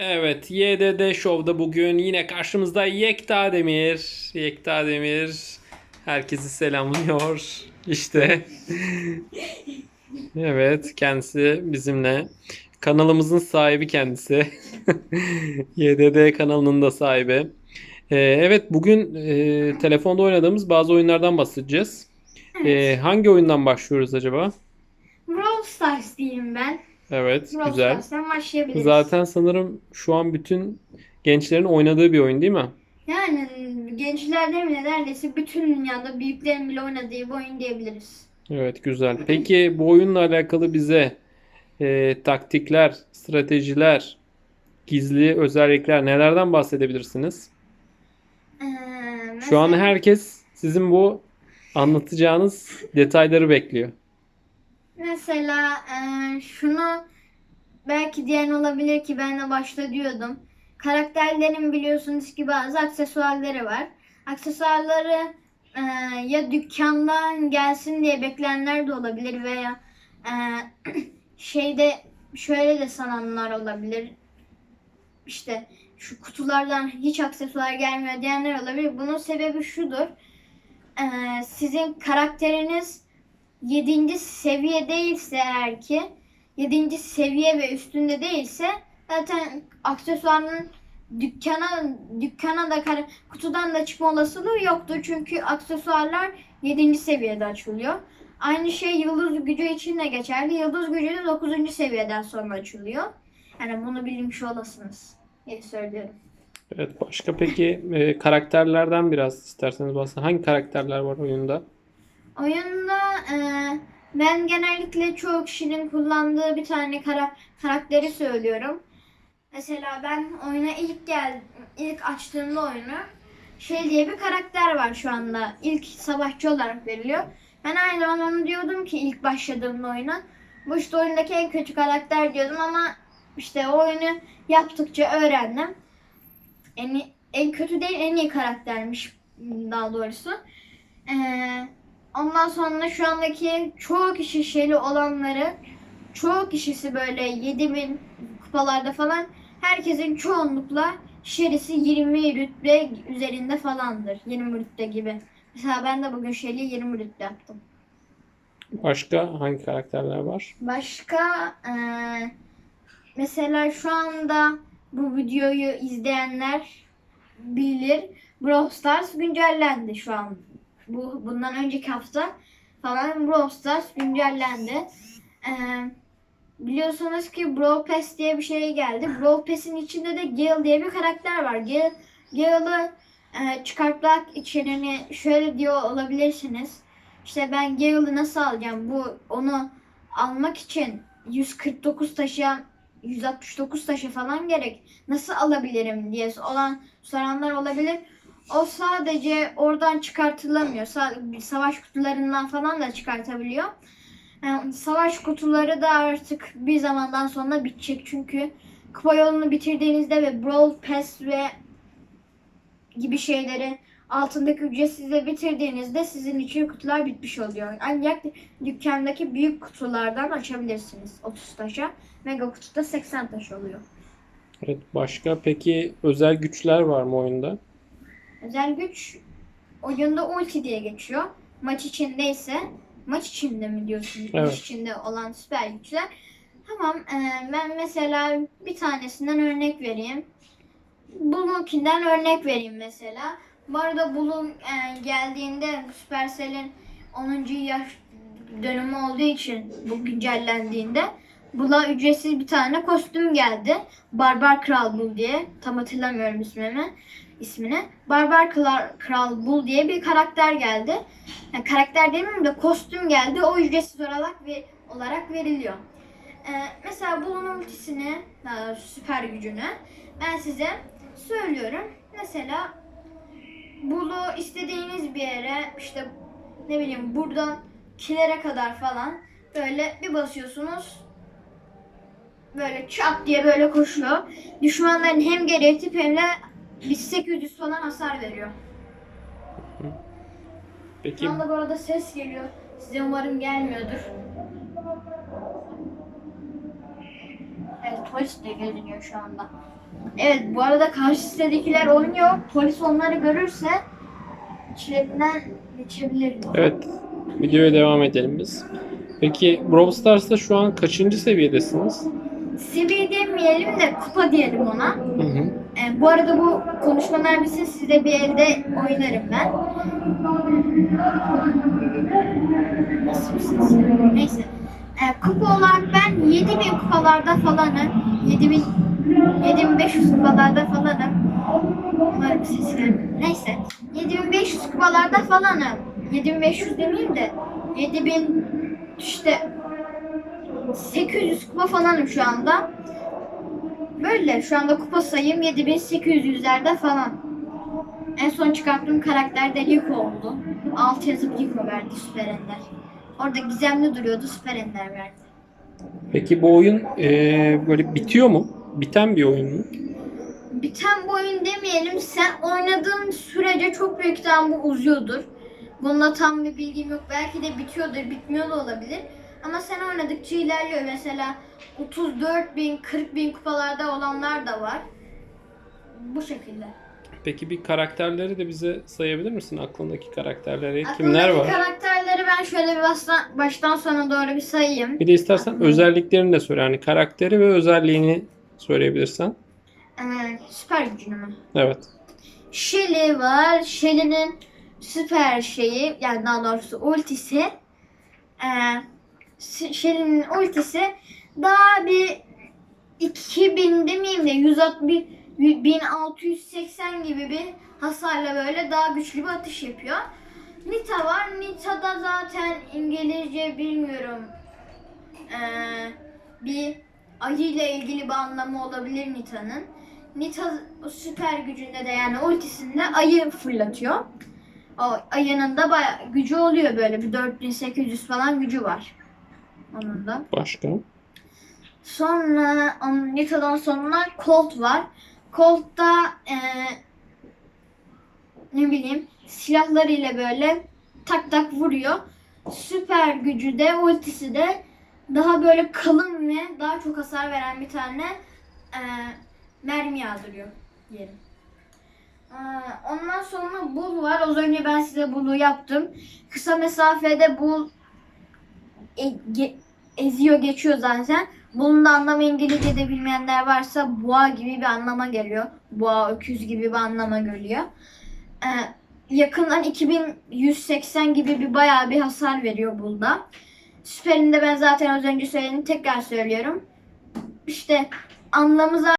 Evet, YDD Show'da bugün yine karşımızda Yekta Demir. Yekta Demir herkesi selamlıyor. İşte. Evet, kendisi bizimle. Kanalımızın sahibi kendisi. YDD kanalının da sahibi. Ee, evet, bugün e, telefonda oynadığımız bazı oyunlardan bahsedeceğiz. Ee, hangi oyundan başlıyoruz acaba? Brawl Stars diyeyim ben. Evet, Brawl güzel. Stars'tan başlayabiliriz. Zaten sanırım şu an bütün gençlerin oynadığı bir oyun değil mi? Yani gençlerde bile neredeyse bütün dünyada büyüklerin bile oynadığı bir oyun diyebiliriz. Evet güzel. Peki bu oyunla alakalı bize e, taktikler, stratejiler, gizli özellikler nelerden bahsedebilirsiniz? Ee, Şu an mesela- herkes sizin bu anlatacağınız detayları bekliyor. Mesela e, şunu belki diyen olabilir ki ben de başta diyordum. Karakterlerin biliyorsunuz ki bazı aksesuarları var. Aksesuarları e, ya dükkandan gelsin diye bekleyenler de olabilir veya e, şeyde şöyle de sananlar olabilir. İşte şu kutulardan hiç aksesuar gelmiyor diyenler olabilir. Bunun sebebi şudur. E, sizin karakteriniz 7. seviye değilse eğer ki 7. seviye ve üstünde değilse zaten aksesuarın dükkana dükkana da kara- kutudan da çıkma olasılığı yoktur. Çünkü aksesuarlar 7. seviyede açılıyor. Aynı şey yıldız gücü için de geçerli. Yıldız gücü de 9. seviyeden sonra açılıyor. Yani bunu bilmiş olasınız diye söylüyorum. Evet başka peki e, karakterlerden biraz isterseniz bahsedin. Hangi karakterler var oyunda? Oyunda e, ben genellikle çoğu kişinin kullandığı bir tane kara, karakteri söylüyorum. Mesela ben oyuna ilk gel ilk açtığımda oyunu şey diye bir karakter var şu anda. İlk savaşçı olarak veriliyor. Ben aynı zaman onu diyordum ki ilk başladığımda oyuna. Bu işte oyundaki en kötü karakter diyordum ama işte oyunu yaptıkça öğrendim. En, en kötü değil en iyi karaktermiş daha doğrusu. Ee, ondan sonra şu andaki çoğu kişi şeyli olanları çoğu kişisi böyle 7000 kupalarda falan herkesin çoğunlukla şerisi 20 rütbe üzerinde falandır. 20 rütbe gibi. Mesela ben de bugün şeyli 20 rütbe yaptım. Başka hangi karakterler var? Başka eee, mesela şu anda bu videoyu izleyenler bilir. Brawl Stars güncellendi şu an. Bu bundan önceki hafta falan Brawl Stars güncellendi. Eee, biliyorsunuz ki Brawl Pass diye bir şey geldi. Brawl Pass'in içinde de Gale diye bir karakter var. Gale, Gale'ı eee, çıkartmak için hani şöyle diyor olabilirsiniz. İşte ben Gale'ı nasıl alacağım? Bu onu almak için 149 taşıyan 169 taşı falan gerek. Nasıl alabilirim diye olan soranlar olabilir. O sadece oradan çıkartılamıyor. Sa- Savaş kutularından falan da çıkartabiliyor. Yani savaş kutuları da artık bir zamandan sonra bitecek. Çünkü kupa yolunu bitirdiğinizde ve Brawl Pass ve gibi şeyleri altındaki ücretsizle bitirdiğinizde sizin için kutular bitmiş oluyor. Ancak dükkandaki büyük kutulardan açabilirsiniz 30 taşa. Mega kutuda 80 taş oluyor. Evet başka peki özel güçler var mı oyunda? Özel güç oyunda ulti diye geçiyor. Maç içindeyse maç içinde mi diyorsunuz? Evet. Maç içinde olan süper güçler. Tamam e, ben mesela bir tanesinden örnek vereyim. Bulunkinden örnek vereyim mesela. Bu arada Bulun e, geldiğinde Supercell'in 10. yaş dönümü olduğu için bu güncellendiğinde Bula ücretsiz bir tane kostüm geldi. Barbar Kral Bul diye. Tam hatırlamıyorum ismini. İsmini. Barbar Kral, Kral Bul diye bir karakter geldi. Yani karakter demeyeyim de kostüm geldi. O ücretsiz olarak ve olarak veriliyor. Ee, mesela Bul'un ultisini, doğrusu süper gücünü ben size söylüyorum. Mesela Bul'u istediğiniz bir yere işte ne bileyim buradan kilere kadar falan böyle bir basıyorsunuz. Böyle çat diye böyle koşuyor. Düşmanların hem geri itip hem de 1800 falan hasar veriyor. Peki Şu anda bu arada ses geliyor. Size umarım gelmiyordur. Evet polis de geziniyor şu anda. Evet bu arada karşı sitedekiler oynuyor. Polis onları görürse içlerinden geçebilir. Evet. Videoya devam edelim biz. Peki Brawl Stars'ta şu an kaçıncı seviyedesiniz? Seviye demeyelim de kupa diyelim ona. Hı hı. E, bu arada bu konuşmalar bitsin size bir elde oynarım ben. Neyse. E, kupa olarak ben 7000 kupalarda falanım. 7000 7500 kupalarda falanım. Umarım ses gelmiyor. Neyse. 7500 kupalarda falanım. 7500 demeyeyim de 7000 işte 800 kupa falanım şu anda. Böyle şu anda kupa sayım 7800'lerde falan. En son çıkarttığım karakter de Liko oldu. Alt yazıp Liko verdi Süper Ender. Orada gizemli duruyordu Süper Ender verdi. Peki bu oyun eee, böyle bitiyor mu? Biten bir oyun mu? Biten bu oyun demeyelim sen oynadığın sürece çok büyük bu uzuyordur. Bunda tam bir bilgim yok. Belki de bitiyordur, bitmiyor da olabilir. Ama sen oynadıkça ilerliyor. Mesela 34 bin, 40 bin kupalarda olanlar da var. Bu şekilde. Peki bir karakterleri de bize sayabilir misin? Aklındaki karakterleri kimler Aklımdaki var? karakterleri ben şöyle bir baştan, baştan sona doğru bir sayayım. Bir de istersen Aklımda- özelliklerini de söyle. Yani karakteri ve özelliğini söyleyebilirsen. Ee, süper gücünü mü? Evet. Shelly var. Shelly'nin süper şeyi yani daha doğrusu ultisi. Ee, Shelly'nin ultisi daha bir 2000 demeyeyim de 160 1680 gibi bir hasarla böyle daha güçlü bir atış yapıyor. Nita var. Nita da zaten İngilizce bilmiyorum. Ee, bir ayı ile ilgili bir anlamı olabilir Nita'nın. Nita süper gücünde de yani ultisinde ayı fırlatıyor. O ayının da bayağı gücü oluyor böyle bir 4800 falan gücü var. Onun da. Başka? Sonra onun Nita'dan sonra Colt var. Colt'ta eee ne bileyim silahlarıyla böyle tak tak vuruyor. Süper gücü de ultisi de daha böyle kalın ve daha çok hasar veren bir tane eee, mermi yağdırıyor diyelim. Eee, Ondan sonra Bull var. Az önce ben size Bull'u yaptım. Kısa mesafede Bull e- ge- eziyor geçiyor zaten. Bunun da anlamı İngilizce'de bilmeyenler varsa boğa gibi bir anlama geliyor. Boğa, öküz gibi bir anlama geliyor. Ee, yakından 2180 gibi bir bayağı bir hasar veriyor bunda. Süperinde ben zaten az önce söyledim tekrar söylüyorum. İşte anlamı zaten